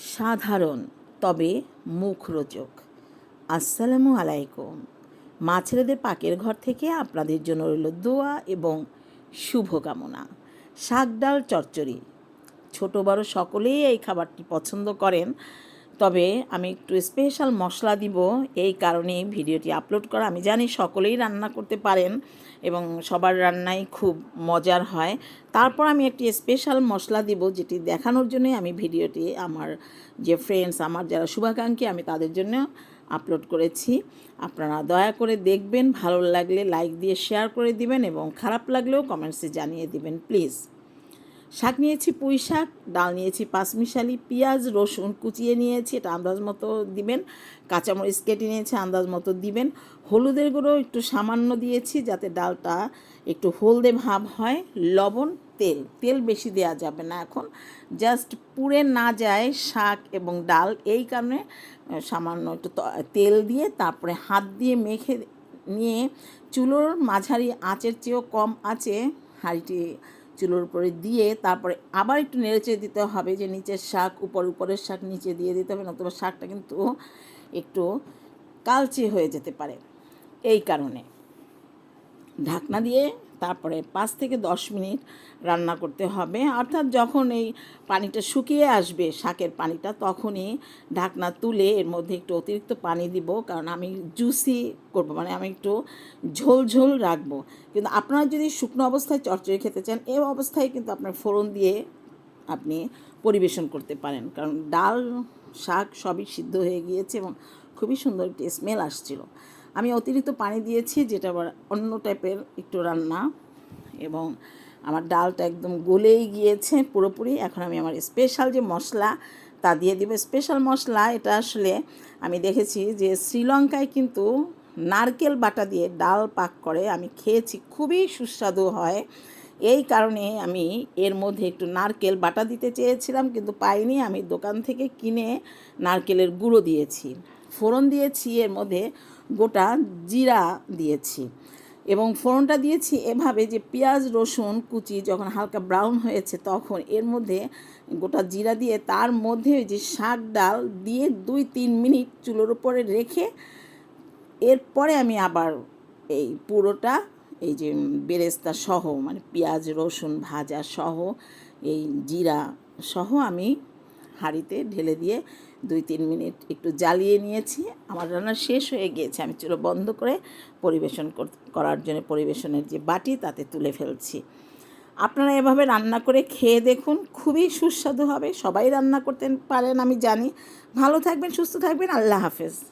সাধারণ, তবে মুখরোচক। আসসালামু আলাইকুম। মা ছেলেদের পাকের ঘর থেকে আপনাদের জন্য রইল দোয়া এবং শুভকামনা। শাক ডাল চচ্চড়ি। ছোটো বড় সকলেই এই খাবারটি পছন্দ করেন। তবে আমি একটু স্পেশাল মশলা দিব। এই কারণে ভিডিওটি আপলোড করা। আমি জানি সকলেই রান্না করতে পারেন এবং সবার রান্নাই খুব মজার হয়। তারপর আমি একটি স্পেশাল মশলা দিব, যেটি দেখানোর জন্যই আমি ভিডিওটি আমার যে ফ্রেন্ডস আমার যারা শুভাকাঙ্ক্ষী, আমি তাদের জন্য আপলোড করেছি। আপনারা দয়া করে দেখবেন, ভালো লাগলে লাইক দিয়ে শেয়ার করে দিবেন এবং খারাপ লাগলেও কমেন্টসে জানিয়ে দিবেন প্লিজ শাক নিয়েছি পুঁই শাক, ডাল নিয়েছি পাঁচমিশালি, পেঁয়াজ, রসুন কুচিয়ে নিয়েছি, এটা আন্দাজ মতো দিবেন। কাঁচামরিচ কেটে নিয়েছি, আন্দাজ মতো দিবেন। হলুদের গুঁড়ো একটু সামান্য দিয়েছি যাতে ডালটা একটু হলদে ভাব হয়। লবণ, তেল তেল বেশি দেওয়া যাবে না এখন। জাস্ট পুড়ে না যায় শাক এবং ডাল, এই কারণে সামান্য একটু তেল দিয়ে তারপরে হাত দিয়ে মেখে নিয়ে, চুলোর মাঝারি আঁচের চেয়েও কম আঁচে হাঁড়িটি চুলোর উপরে দিয়ে তারপরে আবার একটু নেড়েচে দিতে হবে যে নিচের শাক, উপর, উপরের শাক নিচে দিয়ে দিতে হবে, নতুবা শাকটা কিন্তু একটু কালচে হয়ে যেতে পারে। এই কারণে ঢাকনা দিয়ে তারপরে পাঁচ থেকে দশ মিনিট রান্না করতে হবে। অর্থাৎ যখন এই পানিটা শুকিয়ে আসবে শাকের পানিটা, তখনই ঢাকনা তুলে এর মধ্যে একটু অতিরিক্ত পানি দিব, কারণ আমি জুসি করব মানে আমি একটু ঝোল ঝোল রাখব। কিন্তু আপনারা যদি শুকনো অবস্থায় চচ্চড়ি খেতে চান এই অবস্থায় কিন্তু আপনার ফোড়ন দিয়ে আপনি পরিবেশন করতে পারেন। কারণ ডাল, শাক সবই সিদ্ধ হয়ে গিয়েছে এবং খুবই সুন্দর একটি স্মেল আসছিল। আমি অতিরিক্ত পানি দিয়েছি, যেটা আবার অন্য টাইপের একটু রান্না এবং আমার ডালটা একদম গলেই গিয়েছে পুরোপুরি। এখন আমি আমার স্পেশাল যে মশলা, তা দিয়ে দিব। স্পেশাল মশলা, এটা আসলে আমি দেখেছি যে শ্রীলঙ্কায় কিন্তু নারকেল বাটা দিয়ে ডাল পাক করে আমি খেয়েছি, খুবই সুস্বাদু হয়। এই কারণে আমি এর মধ্যে একটু নারকেল বাটা দিতে চেয়েছিলাম, কিন্তু পাইনি। আমি দোকান থেকে কিনে নারকেলের গুঁড়ো দিয়েছি। ফোড়ন দিয়েছি, এর মধ্যে গোটা জিরা দিয়েছি। এবং ফোড়নটা দিয়েছি এভাবে যে পেঁয়াজ, রসুন, কুচি যখন হালকা ব্রাউন হয়েছে তখন এর মধ্যে গোটা জিরা দিয়ে তার মধ্যে ওই যে শাক ডাল দিয়ে দুই তিন মিনিট চুলোর উপরে রেখে এরপরে আমি আবার এই পুরোটা, এই যে বেরেস্তা সহ মানে পেঁয়াজ, রসুন ভাজা সহ, এই জিরা সহ আমি হাঁড়িতে ঢেলে দিয়ে দুই তিন মিনিট একটু জ্বালিয়ে নিয়েছি। আমার রান্না শেষ হয়ে গিয়েছে। আমি চুলো বন্ধ করে পরিবেশন করার জন্য পরিবেশনের যে বাটি, তাতে তুলে ফেলছি। আপনারা এভাবে রান্না করে খেয়ে দেখুন। খুবই সুস্বাদু হবে। সবাই রান্না করতে পারেন, আমি জানি। ভালো থাকবেন, সুস্থ থাকবেন। আল্লাহ হাফেজ।